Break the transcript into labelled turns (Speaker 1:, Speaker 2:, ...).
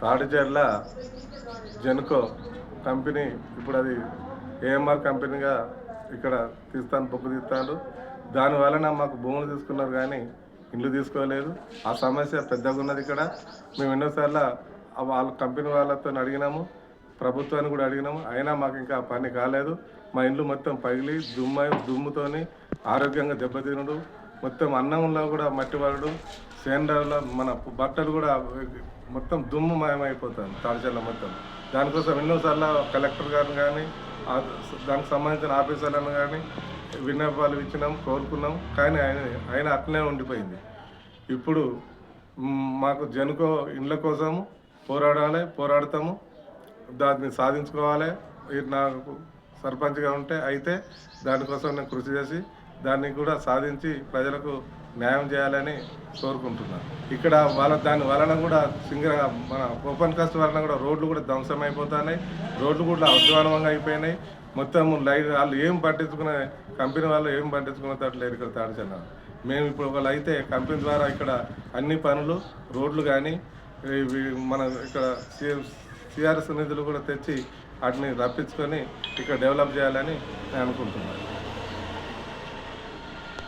Speaker 1: Tadicherla Genco company ఇప్పుడు అది AMR కంపెనీగా ఇక్కడ తీస్తాను బొక్కు తీస్తాడు దాని వలన మాకు భూములు తీసుకున్నారు కానీ ఇల్లు తీసుకోలేదు. ఆ సమస్య పెద్దగా ఉన్నది ఇక్కడ. మేము ఎన్నోసార్లు వాళ్ళ కంపెనీ వాళ్ళతో అడిగినాము. ప్రభుత్వాన్ని కూడా అడిగినాము. అయినా మాకు ఇంకా పని కాలేదు. మా ఇండ్లు మొత్తం పగిలి దుమ్మ దుమ్ముతోని ఆరోగ్యంగా దెబ్బతినడు. మొత్తం అన్నంలో కూడా మట్టి పడడు సేంద్రాల మన బట్టలు కూడా మొత్తం దుమ్ము మాయమైపోతుంది తాడిచెల్ల మొత్తం. దానికోసం ఎన్నోసార్లు కలెక్టర్ గారిని కానీ దానికి సంబంధించిన ఆఫీసర్లను కానీ విన్నపాలు ఇచ్చినాం కోరుకున్నాం. కానీ ఆయన ఆయన అట్లనే ఉండిపోయింది. ఇప్పుడు మాకు జనుకో ఇండ్ల కోసం పోరాడాలి పోరాడతాము. దాన్ని సాధించుకోవాలి. ఇది నాకు సర్పంచ్గా ఉంటే అయితే దానికోసం నేను కృషి చేసి దాన్ని కూడా సాధించి ప్రజలకు న్యాయం చేయాలని కోరుకుంటున్నాను. ఇక్కడ వాళ్ళ దాని వలన కూడా సింగర మన ఓపెన్ కాస్ట్ వలన కూడా రోడ్లు కూడా ధ్వంసం అయిపోతున్నాయి రోడ్లు కూడా అధ్వానంగా అయిపోయినాయి. మొత్తం లైట్ వాళ్ళు ఏం పట్టించుకునే కంపెనీ వాళ్ళు ఏం పట్టించుకునేటట్లేరు ఇక్కడ తాడిచెల్ల మేము ఇప్పుడు ఒకళ్ళు అయితే కంపెనీ ద్వారా ఇక్కడ అన్ని పనులు రోడ్లు కానీ ఇవి మన ఇక్కడ సిఆర్ఎస్ నిధులు కూడా తెచ్చి వాటిని రప్పించుకొని ఇక్కడ డెవలప్ చేయాలని నేను అనుకుంటున్నాను.